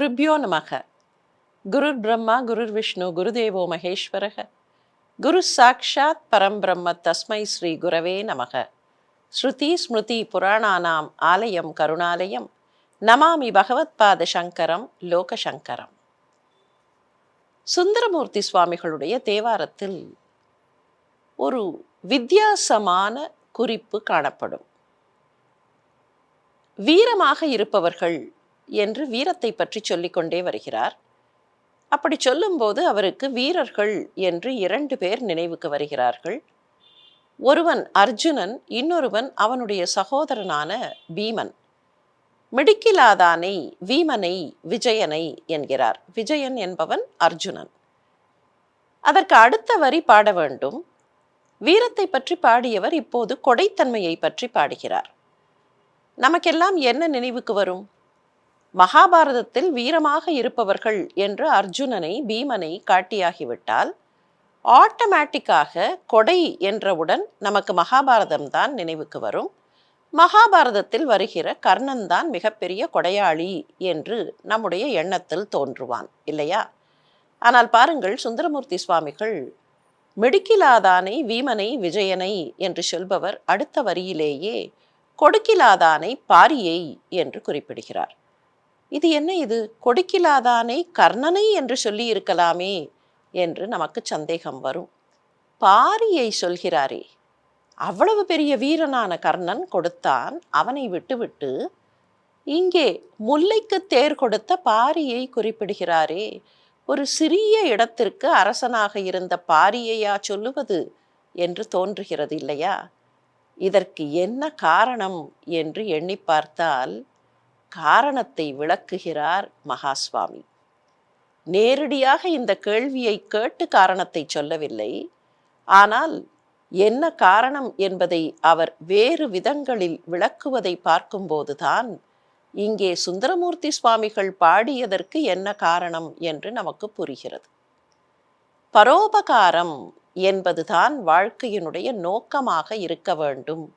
குருபியோ நமக. குருர் பிரம்மா குருர் விஷ்ணு குருதேவோ மகேஸ்வரக. குரு சாக்ஷாத் பரம்பிரம்ம தஸ்மை ஸ்ரீ குரவே நமக. ஸ்ருதி ஸ்மிருதி புராணானாம் ஆலயம் கருணாலயம். நமாமி பகவத்பாத சங்கரம் லோகசங்கரம் சுந்தரமூர்த்தி சுவாமிகளுடைய தேவாரத்தில் ஒரு வித்தியாசமான குறிப்பு காணப்படும். வீரமாக இருப்பவர்கள் என்று வீரத்தை பற்றி சொல்லிக்கொண்டே வருகிறார். அப்படி சொல்லும்போது அவருக்கு வீரர்கள் என்று இரண்டு பேர் நினைவுக்கு வருகிறார்கள். ஒருவன் அர்ஜுனன் இன்னொருவன் அவனுடைய சகோதரனான பீமன். மிடுக்கிலாதானை வீமனை விஜயனை என்கிறார். விஜயன் என்பவன் அர்ஜுனன். அதற்கு அடுத்த வரி பாட வேண்டும். வீரத்தை பற்றி பாடியவர் இப்போது கொடைத்தன்மையை பற்றி பாடுகிறார். நமக்கெல்லாம் என்ன நினைவுக்கு வரும்? மகாபாரதத்தில் வீரமாக இருப்பவர்கள் என்று அர்ஜுனனை பீமனை காட்டியாகிவிட்டால் ஆட்டோமேட்டிக்காக கொடை என்றவுடன் நமக்கு மகாபாரதம் தான் நினைவுக்கு வரும். மகாபாரதத்தில் வருகிற கர்ணன் தான் மிகப்பெரிய கொடையாளி என்று நம்முடைய எண்ணத்தில் தோன்றுவான் இல்லையா? ஆனால் பாருங்கள் சுந்தரமூர்த்தி சுவாமிகள் மிடுக்கிலாதானை வீமனை விஜயனை என்று சொல்பவர் அடுத்த வரியிலேயே கொடுக்கிலாதானை பாரியை என்று குறிப்பிடுகிறார். இது என்ன இது? கொடுக்கிலாதானை கர்ணனை என்று சொல்லி இருக்கலாமே என்று நமக்கு சந்தேகம் வரும். பாரியை சொல்கிறாரே அவ்வளவு பெரிய வீரனான கர்ணன் கொடுத்தான் அவனை விட்டுவிட்டு இங்கே முல்லைக்கு தேர் கொடுத்த பாரியை குறிப்பிடுகிறாரே ஒரு சிறிய இடத்திற்கு அரசனாக இருந்த பாரியையா சொல்லுவது என்று தோன்றுகிறது இல்லையா இதற்கு என்ன காரணம் என்று எண்ணி பார்த்தால் காரணத்தை விளக்குகிறார் மகாஸ்வாமி. நேரடியாக இந்த கேள்வியை கேட்டு காரணத்தை சொல்லவில்லை. ஆனால் என்ன காரணம் என்பதை அவர் வேறு விதங்களில் விளக்குவதை பார்க்கும்போதுதான் இங்கே சுந்தரமூர்த்தி சுவாமிகள் பாடியதற்கு என்ன காரணம் என்று நமக்கு புரிகிறது. பரோபகாரம் என்பதுதான் வாழ்க்கையினுடைய நோக்கமாக இருக்க வேண்டும்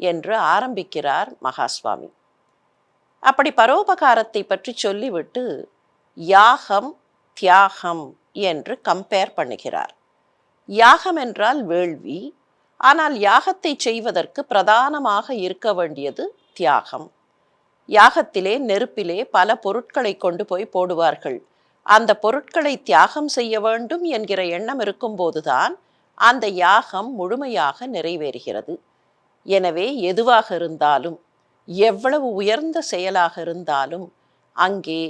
என்று ஆரம்பிக்கிறார் மகாஸ்வாமி. அப்படி பரோபகாரத்தை பற்றி சொல்லிவிட்டு யாகம் தியாகம் என்று கம்பேர் பண்ணுகிறார். யாகம் என்றால் வேள்வி ஆனால் யாகத்தை செய்வதற்கு பிரதானமாக இருக்க வேண்டியது தியாகம். யாகத்திலே நெருப்பிலே பல பொருட்களை கொண்டு போய் போடுவார்கள். அந்த பொருட்களை தியாகம் செய்ய வேண்டும் என்கிற எண்ணம் இருக்கும்போதுதான் அந்த யாகம் முழுமையாக நிறைவேறுகிறது. எனவே எதுவாக இருந்தாலும் எவ்வளவு உயர்ந்த செயலாக இருந்தாலும் அங்கே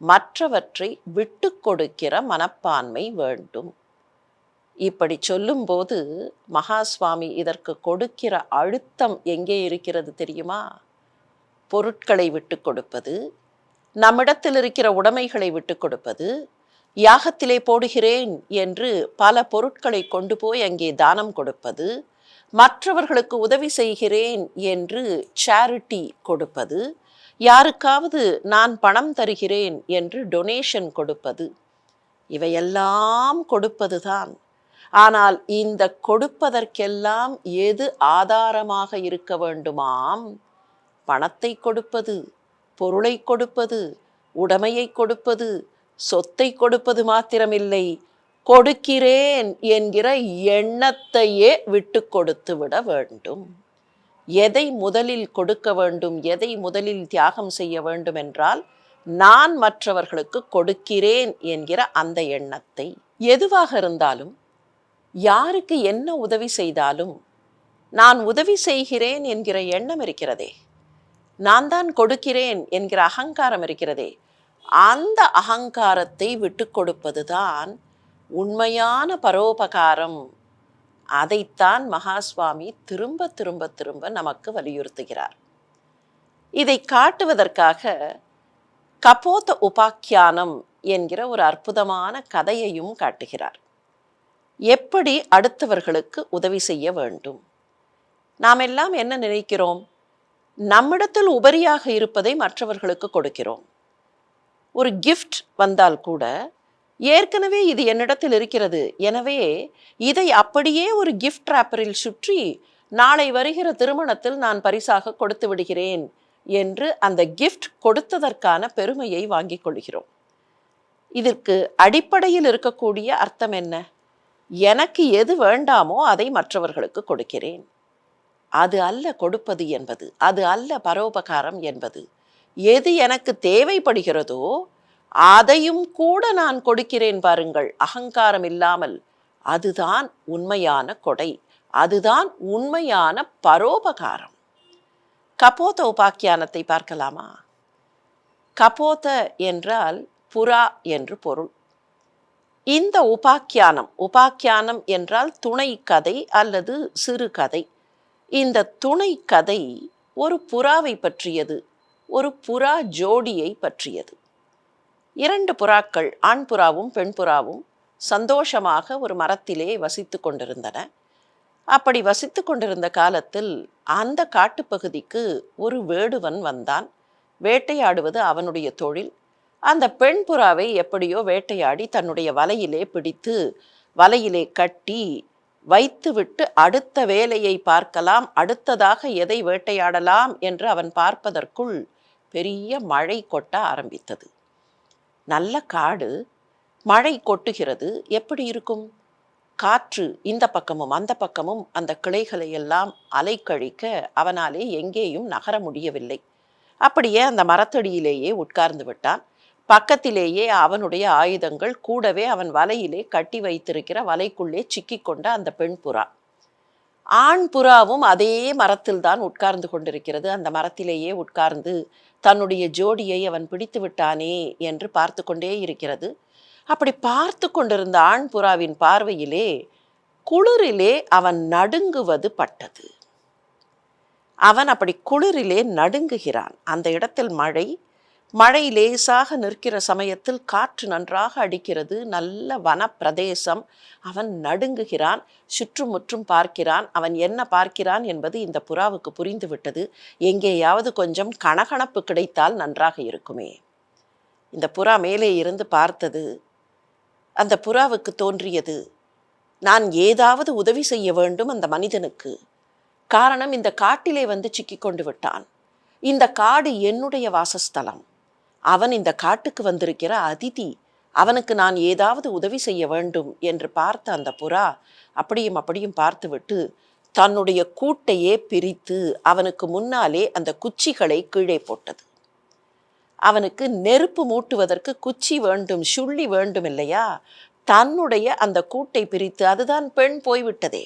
மற்றவற்றை விட்டு கொடுக்கிற மனப்பான்மை வேண்டும். இப்படி சொல்லும்போது மகாஸ்வாமி இதற்கு கொடுக்கிற அழுத்தம் எங்கே இருக்கிறது தெரியுமா? பொருட்களை விட்டு கொடுப்பது நம்மிடத்தில் இருக்கிற உடைமைகளை விட்டு கொடுப்பது யாகத்திலே போடுகிறேன் என்று பல பொருட்களை கொண்டு போய் அங்கே தானம் கொடுப்பது மற்றவர்களுக்கு உதவி செய்கிறேன் என்று சேரிட்டி கொடுப்பது. யாருக்காவது நான் பணம் தருகிறேன் என்று டொனேஷன் கொடுப்பது. இவையெல்லாம் கொடுப்பதுதான். ஆனால் இந்த கொடுப்பதற்கெல்லாம் எது ஆதாரமாக இருக்க வேண்டுமாம்? பணத்தை கொடுப்பது பொருளை கொடுப்பது உடைமையை கொடுப்பது சொத்தை கொடுப்பது மாத்திரமில்லை. கொடுக்கிறேன் என்கிற எண்ணத்தையே விட்டு கொடுத்து விட வேண்டும். எதை முதலில் கொடுக்க வேண்டும் எதை முதலில் தியாகம் செய்ய வேண்டும் என்றால் நான் மற்றவர்களுக்கு கொடுக்கிறேன் என்கிற அந்த எண்ணத்தை எதுவாக இருந்தாலும் யாருக்கு என்ன உதவி செய்தாலும் நான் உதவி செய்கிறேன் என்கிற எண்ணம் இருக்கிறதே. நான் தான் கொடுக்கிறேன் என்கிற அகங்காரம் இருக்கிறதே. அந்த அகங்காரத்தை விட்டு கொடுப்பதுதான் உண்மையான பரோபகாரம். அதைத்தான் மகாஸ்வாமி திரும்ப திரும்ப திரும்ப நமக்கு வலியுறுத்துகிறார். இதை காட்டுவதற்காக கபோத உபாக்கியானம் என்கிற ஒரு அற்புதமான கதையையும் காட்டுகிறார். எப்படி அடுத்தவர்களுக்கு உதவி செய்ய வேண்டும்? நாம் எல்லாம் என்ன நினைக்கிறோம்? நம்மிடத்தில் உபரியாக இருப்பதை மற்றவர்களுக்கு கொடுக்கிறோம். ஒரு கிஃப்ட் வந்தால் கூட ஏற்கனவே இது என்னிடத்தில் இருக்கிறது. எனவே இதை அப்படியே ஒரு கிஃப்ட் ராப்பரில் சுற்றி நாளை வருகிற திருமணத்தில் நான் பரிசாக கொடுத்து விடுகிறேன் என்று அந்த கிஃப்ட் கொடுத்ததற்கான பெருமையை வாங்கிக் கொள்கிறோம். இதற்கு அடிப்படையில் இருக்கக்கூடிய அர்த்தம் என்ன? எனக்கு எது வேண்டாமோ அதை மற்றவர்களுக்கு கொடுக்கிறேன். அது அல்ல கொடுப்பது என்பது அது அல்ல பரோபகாரம் என்பது. எது எனக்கு தேவைப்படுகிறதோ அதையும் கூட நான் கொடுக்கிறேன் பாருங்கள். அகங்காரம் இல்லாமல். அதுதான் உண்மையான கொடை. அதுதான் உண்மையான பரோபகாரம். கபோத உபாக்கியானத்தை பார்க்கலாமா? கபோத என்றால் புறா என்று பொருள். இந்த உபாக்கியானம் உபாக்கியானம் என்றால் துணை கதை அல்லது சிறு கதை. இந்த துணை கதை ஒரு புறாவை பற்றியது ஒரு புறா ஜோடியை பற்றியது. இரண்டு புறாக்கள் ஆண் புறாவும் பெண் புறாவும் சந்தோஷமாக ஒரு மரத்திலே வசித்து கொண்டிருந்தன. அப்படி வசித்து கொண்டிருந்த காலத்தில் அந்த காட்டுப்பகுதிக்கு ஒரு வேடுவன் வந்தான். வேட்டையாடுவது அவனுடைய தொழில். அந்த பெண் புறாவை எப்படியோ வேட்டையாடி தன்னுடைய வலையிலே பிடித்து வலையிலே கட்டி வைத்துவிட்டு அடுத்த வேலையை பார்க்கலாம் அடுத்ததாக எதை வேட்டையாடலாம் என்று அவன் பார்ப்பதற்குள் பெரிய மழை கொட்ட ஆரம்பித்தது. நல்ல காடு மழை கொட்டுகிறது எப்படி இருக்கும்? காற்று இந்த பக்கமும் அந்த பக்கமும் அந்த கிளைகளை எல்லாம் அலைக்கழிக்க அவனாலே எங்கேயும் நகர முடியவில்லை. அப்படியே அந்த மரத்தடியிலேயே உட்கார்ந்து விட்டான். பக்கத்திலேயே அவனுடைய ஆயுதங்கள் கூடவே அவன் வலையிலே கட்டி வைத்திருக்கிற வலைக்குள்ளே சிக்கிக்கொண்ட அந்த பெண் புறா. ஆண் புறாவும் அதே மரத்தில் தான் உட்கார்ந்து கொண்டிருக்கிறது. அந்த மரத்திலேயே உட்கார்ந்து தன்னுடைய ஜோடியை அவன் பிடித்து விட்டானே என்று பார்த்து கொண்டே இருக்கிறது. அப்படி பார்த்து கொண்டிருந்த ஆண் புறாவின் பார்வையிலே குளிரிலே அவன் நடுங்குவது பட்டது. அவன் அப்படி குளிரிலே நடுங்குகிறான். அந்த இடத்தில் மழை மழை லேசாக நிற்கிற சமயத்தில் காற்று நன்றாக அடிக்கிறது. நல்ல வனப்பிரதேசம். அவன் நடுங்குகிறான் சுற்றுமுற்றும் பார்க்கிறான். அவன் என்ன பார்க்கிறான் என்பது இந்த புறாவுக்கு புரிந்துவிட்டது. எங்கேயாவது கொஞ்சம் கணகணப்பு கிடைத்தால் நன்றாக இருக்குமே. இந்த புறா மேலே இருந்து பார்த்தது அந்த புறாவுக்கு தோன்றியது நான் ஏதாவது உதவி செய்ய வேண்டும் அந்த மனிதனுக்கு. காரணம் இந்த காட்டிலே வந்து சிக்கிக்கொண்டு விட்டான். இந்த காடு என்னுடைய வாசஸ்தலம். அவன் இந்த காட்டுக்கு வந்திருக்கிற அதிதி அவனுக்கு நான் ஏதாவது உதவி செய்ய வேண்டும் என்று பார்த்த அந்த புறா அப்படியும் அப்படியும் பார்த்துவிட்டு தன்னுடைய கூட்டையே பிரித்து அவனுக்கு முன்னாலே அந்த குச்சிகளை கீழே போட்டது. அவனுக்கு நெருப்பு மூட்டுவதற்கு குச்சி வேண்டும் சுள்ளி வேண்டும் இல்லையா? தன்னுடைய அந்த கூட்டை பிரித்து அதுதான் பெண் போய்விட்டதே.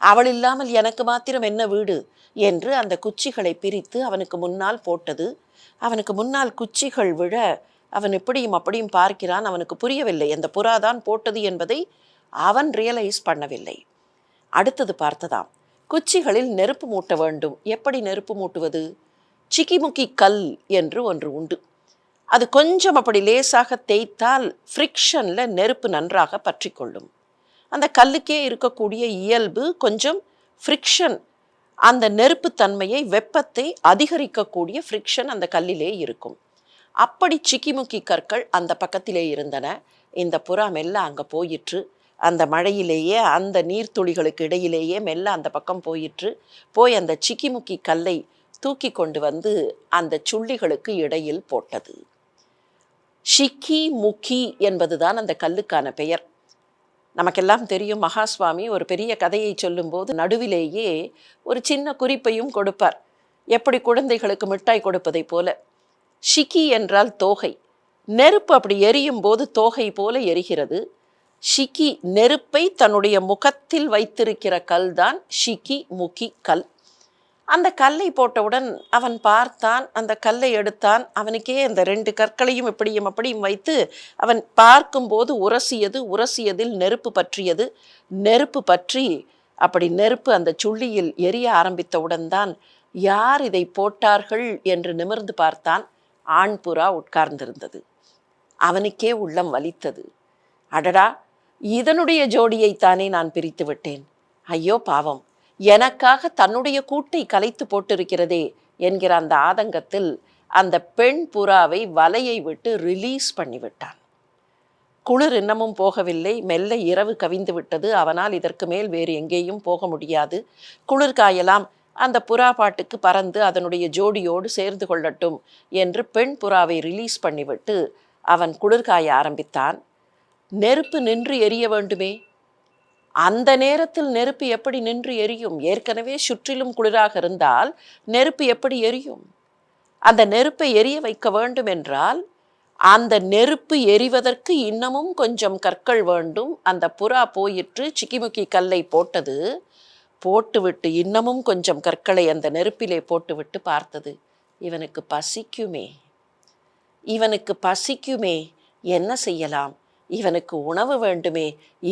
அவள் இல்லாமல் எனக்கு மாத்திரம் என்ன வீடு? என்று அந்த குச்சிகளை பிரித்து அவனுக்கு முன்னால் போட்டது. அவனுக்கு முன்னால் குச்சிகள் விழ அவன் இப்படியும் அப்படியும் பார்க்கிறான். அவனுக்கு புரியவில்லை. அந்த புறாதான் போட்டது என்பதை அவன் ரியலைஸ் பண்ணவில்லை. அடுத்தது பார்த்ததாம். குச்சிகளில் நெருப்பு மூட்ட வேண்டும். எப்படி நெருப்பு மூட்டுவது? சிக்கிமுக்கி கல் என்று ஒன்று உண்டு. அது கொஞ்சம் அப்படி லேசாக தேய்த்தால் ஃப்ரிக்ஷனில் நெருப்பு நன்றாக பற்றி கொள்ளும் அந்த கல்லுக்கே இருக்கக்கூடிய இயல்பு கொஞ்சம் ஃப்ரிக்ஷன் அந்த நெருப்புத்தன்மையை வெப்பத்தை அதிகரிக்கக்கூடிய ஃப்ரிக்ஷன் அந்த கல்லிலே இருக்கும். அப்படி சிக்கிமுக்கி கற்கள் அந்த பக்கத்திலே இருந்தன. இந்த புறா மெல்ல அங்கே போயிற்று. அந்த மழையிலேயே அந்த நீர்த்துளிகளுக்கு இடையிலேயே மெல்ல அந்த பக்கம் போயிற்று. போய் அந்த சிக்கிமுக்கி கல்லை தூக்கி கொண்டு வந்து அந்த சுள்ளிகளுக்கு இடையில் போட்டது. ஷிக்கி முக்கி என்பதுதான் அந்த கல்லுக்கான பெயர். நமக்கெல்லாம் தெரியும் மகாஸ்வாமி ஒரு பெரிய கதையை சொல்லும்போது நடுவிலேயே ஒரு சின்ன குறிப்பையும் கொடுப்பார். எப்படி குழந்தைகளுக்கு மிட்டாய் கொடுப்பதைப் போல. ஷிக்கி என்றால் தோகை. நெருப்பு அப்படி எரியும் போது தோகை போல எரிகிறது. ஷிக்கி நெருப்பை தன்னுடைய முகத்தில் வைத்திருக்கிற கல் தான் ஷிக்கி முக்கி கல். அந்த கல்லை போட்டவுடன் அவன் பார்த்தான் அந்த கல்லை எடுத்தான். அவனுக்கே அந்த ரெண்டு கற்களையும் இப்படியும் அப்படியும் வைத்து அவன் பார்க்கும்போது உரசியது உரசியதில் நெருப்பு பற்றியது. நெருப்பு பற்றி அப்படி நெருப்பு அந்த சுள்ளியில் எரிய ஆரம்பித்தவுடன் தான் யார் இதை போட்டார்கள் என்று நிமிர்ந்து பார்த்தான். ஆண் புறா உட்கார்ந்திருந்தது. அவனுக்கே உள்ளம் வலித்தது. அடடா இதனுடைய ஜோடியைத்தானே நான் பிரித்து விட்டேன். ஐயோ பாவம். எனக்காக தன்னுடைய கூட்டை கலைத்து போட்டிருக்கிறதே என்கிற அந்த ஆதங்கத்தில் அந்த பெண் புறாவை வலையை விட்டு ரிலீஸ் பண்ணிவிட்டான். குளிர் இன்னமும் போகவில்லை. மெல்ல இரவு கவிந்து விட்டது. அவனால் இதற்கு மேல் வேறு எங்கேயும் போக முடியாது. குளிர் காயலாம். அந்த புறா பாட்டுக்கு பறந்து அதனுடைய ஜோடியோடு சேர்ந்து கொள்ளட்டும் என்று பெண் புறாவை ரிலீஸ் பண்ணிவிட்டு அவன் குளிர்காய ஆரம்பித்தான். நெருப்பு நின்று எரிய வேண்டுமே? அந்த நேரத்தில் நெருப்பு எப்படி நின்று எரியும்? ஏற்கனவே சுற்றிலும் குளிராக இருந்தால் நெருப்பு எப்படி எரியும்? அந்த நெருப்பை எரிய வைக்க வேண்டும் என்றால் அந்த நெருப்பு எரிவதற்கு இன்னமும் கொஞ்சம் கற்கள் வேண்டும். அந்த புறா போயிற்று சிக்கிமுக்கி கல்லை போட்டது போட்டுவிட்டு இன்னமும் கொஞ்சம் கற்களை அந்த நெருப்பிலே போட்டுவிட்டு பார்த்தது. இவனுக்கு பசிக்குமே. இவனுக்கு பசிக்குமே. என்ன செய்யலாம்? இவனுக்கு உணவு வேண்டுமே.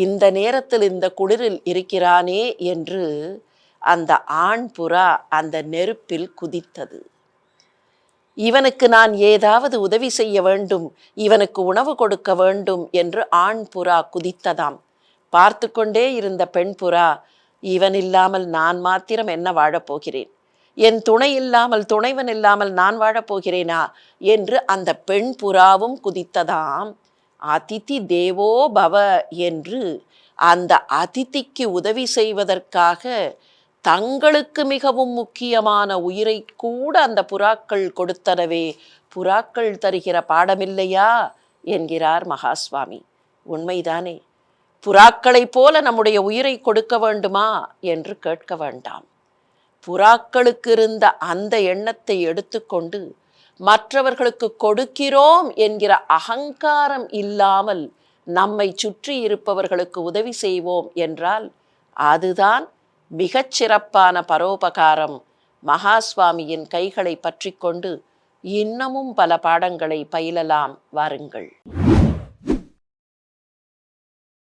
இந்த நேரத்தில் இந்த குளிரில் இருக்கிறானே என்று அந்த ஆண் புறா அந்த நெருப்பில் குதித்தது. இவனுக்கு நான் ஏதாவது உதவி செய்ய வேண்டும் இவனுக்கு உணவு கொடுக்க வேண்டும் என்று ஆண் புறா குதித்ததாம். பார்த்து கொண்டே இருந்த பெண் புறா இவன் இல்லாமல் நான் மாத்திரம் என்ன வாழப்போகிறேன் என் துணை இல்லாமல் துணைவன் இல்லாமல் நான் வாழப்போகிறேனா என்று அந்த பெண் புறாவும் குதித்ததாம். அதிதி தேவோ பவ என்று அந்த அதிதிக்கு உதவி செய்வதற்காக தங்களுக்கு மிகவும் முக்கியமான உயிரை கூட அந்த புறாக்கள் கொடுத்தனவே. புறாக்கள் தருகிற பாடமில்லையா? என்கிறார் மகாஸ்வாமி. உண்மைதானே. புறாக்களைப் போல நம்முடைய உயிரை கொடுக்க வேண்டுமா? என்று கேட்க வேண்டாம். புறாக்களுக்கு இருந்த அந்த எண்ணத்தை எடுத்துக்கொண்டு மற்றவர்களுக்கு கொடுக்கிறோம் என்கிற அகங்காரம் இல்லாமல் நம்மை சுற்றி இருப்பவர்களுக்கு உதவி செய்வோம் என்றால் அதுதான் மிகச் சிறப்பான பரோபகாரம். மகாஸ்வாமியின் கைகளை பற்றி கொண்டு இன்னமும் பல பாடங்களை பயிலலாம். வாருங்கள்.